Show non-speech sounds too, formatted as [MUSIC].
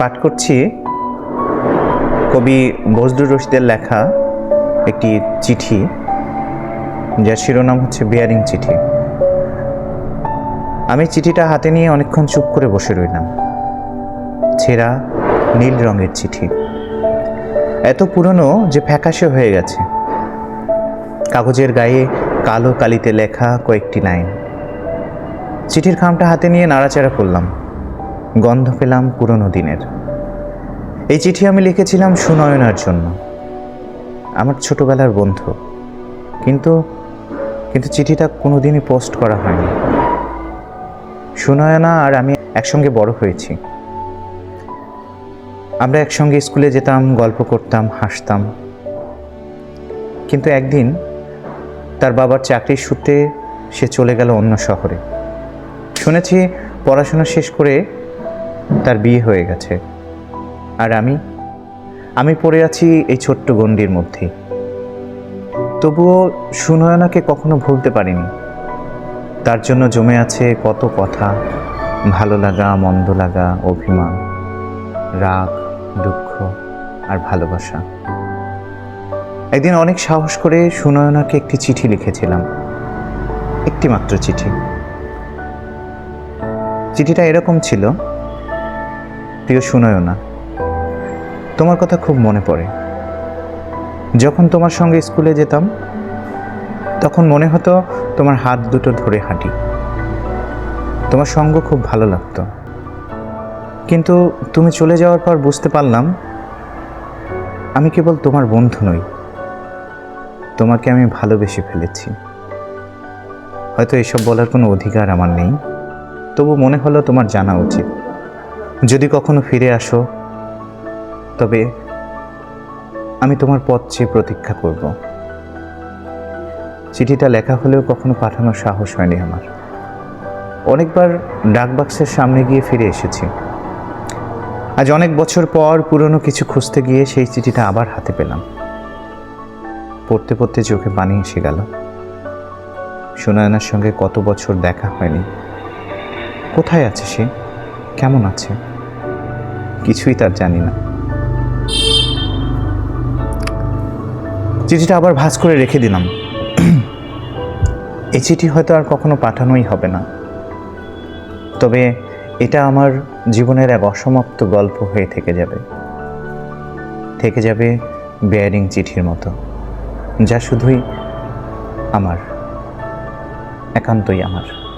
পাঠ করছি কবি বজলুর রশিদের লেখা একটি চিঠি, যার শিরোনাম হচ্ছে বিয়ারিং চিঠি আমি চিঠিটা হাতে নিয়ে অনেকক্ষণ চুপ করে বসে রইলাম। ছেঁড়া নীল রঙের চিঠি। এত পুরনো যে ফ্যাকাশে হয়ে গেছে। কাগজের গায়ে কালো কালিতে লেখা কয়েকটি লাইন। চিঠির খামটা হাতে নিয়ে নাড়াচাড়া করলাম। গন্ধ পেলাম পুরনো দিনের। এই চিঠি আমি লিখেছিলাম সুনয়নার জন্য। আমার ছোটবেলার বন্ধু। কিন্তু কিন্তু চিঠিটা কোনোদিনই পোস্ট করা হয়নি। সুনয়না আর আমি একসঙ্গে বড় হয়েছি। আমরা একসঙ্গে স্কুলে যেতাম, গল্প করতাম, হাসতাম। কিন্তু একদিন তার বাবার চাকরির সূত্রে সে চলে গেল অন্য শহরে। শুনেছি পড়াশোনা শেষ করে তার বিয়ে হয়ে গেছে। আর আমি আমি পড়ে আছি এই ছোট্ট গণ্ডির মধ্যে। তবুও সুনয়নাকে কখনো ভুলতে পারিনি। তার জন্য জমে আছে কত কথা। ভালো লাগা, মন্দ লাগা, অভিমান, রাগ, দুঃখ আর ভালোবাসা। একদিন অনেক সাহস করে সুনয়নাকে একটি চিঠি লিখেছিলাম। একটি মাত্র চিঠি। চিঠিটা এরকম ছিল প্রিয় সুনয়না তোমার কথা খুব মনে পড়ে। যখন তোমার সঙ্গে স্কুলে যেতাম, তখন মনে হতো তোমার হাত দুটো ধরে হাঁটি। তোমার সঙ্গ খুব ভালো লাগতো। কিন্তু তুমি চলে যাওয়ার পর বুঝতে পারলাম, আমি কেবল তোমার বন্ধু নই। তোমাকে আমি ভালোবেসে ফেলেছি। হয়তো এসব বলার কোনো অধিকার আমার নেই। তবু মনে হলো তোমার জানা উচিত। যদি কখনো ফিরে আসো, তবে আমি তোমার পথ চেয়ে প্রতীক্ষা করব। চিঠিটা লেখা হলেও কখনো পাঠানোর সাহস হয়নি আমার। অনেকবার ডাকবাক্সের সামনে গিয়ে ফিরে এসেছি। আজ অনেক বছর পর পুরনো কিছু খুঁজতে গিয়ে সেই চিঠিটা আবার হাতে পেলাম। পড়তে পড়তে চোখে পানি এসে গেল। সুনয়নার সঙ্গে কত বছর দেখা হয়নি। কোথায় আছে সে? কেমন আছে? কিছুই তার জানি না। চিঠিটা আবার ভাঁজ করে রেখে দিলাম। [CLEARS THROAT] এই চিঠি হয়তো আর কখনো পাঠানোই হবে না। তবে এটা আমার জীবনের এক অসমাপ্ত গল্প হয়ে থেকে যাবে। থেকে যাবে বেয়ারিং চিঠির মতো, যা শুধুই আমার, একান্তই আমার।